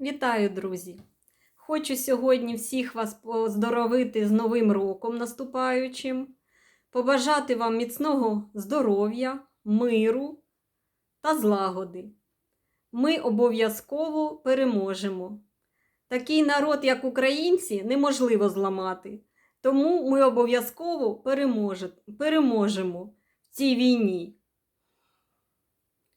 Вітаю, друзі! Хочу сьогодні всіх вас поздоровити з Новим роком наступаючим, побажати вам міцного здоров'я, миру та злагоди. Ми обов'язково переможемо. Такий народ, як українці, неможливо зламати. Тому ми обов'язково переможемо в цій війні.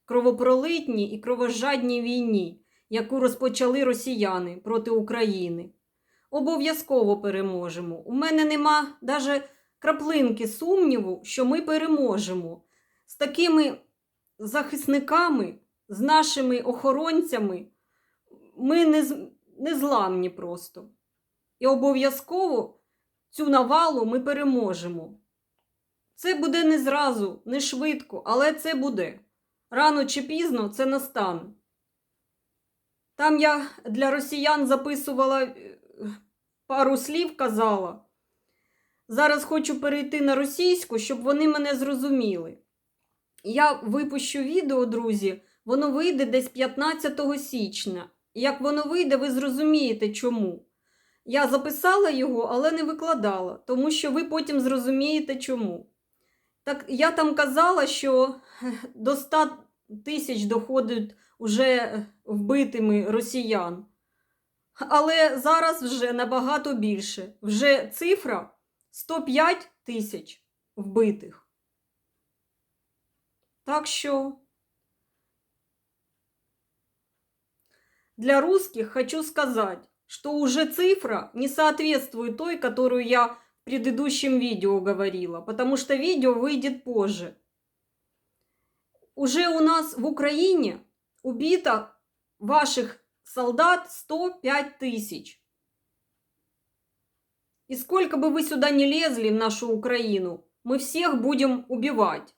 Кровопролитній і кровожадній війні яку розпочали росіяни проти України. Обов'язково переможемо. У мене нема навіть краплинки сумніву, що ми переможемо. З такими захисниками, з нашими охоронцями, ми не, не зламні просто. І обов'язково цю навалу ми переможемо. Це буде не зразу, не швидко, але це буде. Рано чи пізно це настане. Там я для росіян записувала е, пару слів, казала. Зараз хочу перейти на російську, щоб вони мене зрозуміли. Я випущу відео, друзі, воно вийде десь 15 січня. Як воно вийде, ви зрозумієте чому. Я записала його, але не викладала, тому що ви потім зрозумієте чому. Так я там казала, що е, до 100 тисяч доходить уже вбитими росіян. Але зараз вже набагато більше. Вже цифра 105 тисяч вбитих. Так що для русских хочу сказать, что уже цифра не соответствует той, которую я в предыдущем видео говорила, потому что видео выйдет позже. Уже у нас в Украине убито ваших солдат 105 тысяч. И сколько бы вы сюда не лезли, в нашу Украину, мы всех будем убивать.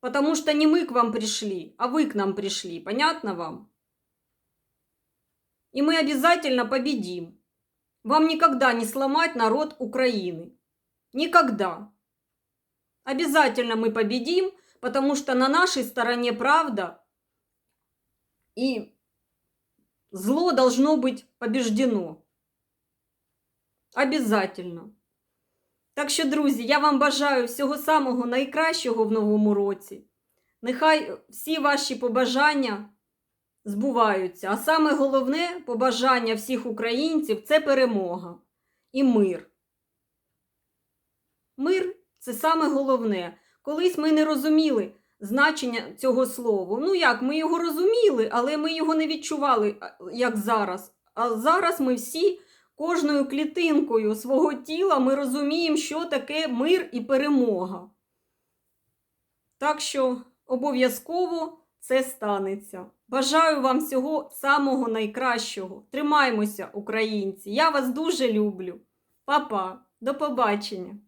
Потому что не мы к вам пришли, а вы к нам пришли. Понятно вам? И мы обязательно победим. Вам никогда не сломать народ Украины. Никогда. Обязательно мы победим, потому что на нашей стороне правда и зло должно быть побеждено. Обязательно. Так що, друзі, я вам бажаю всього самого найкращого в новому році. Нехай всі ваші побажання збуваються. А саме головне побажання всіх українців це перемога і мир. Мир це саме головне. Колись ми не розуміли значення цього слова. Ну як, ми його розуміли, але ми його не відчували, як зараз. А зараз ми всі кожною клітинкою свого тіла ми розуміємо, що таке мир і перемога. Так що обов'язково це станеться. Бажаю вам всього самого найкращого. Тримаймося, українці! Я вас дуже люблю. Па-па, до побачення!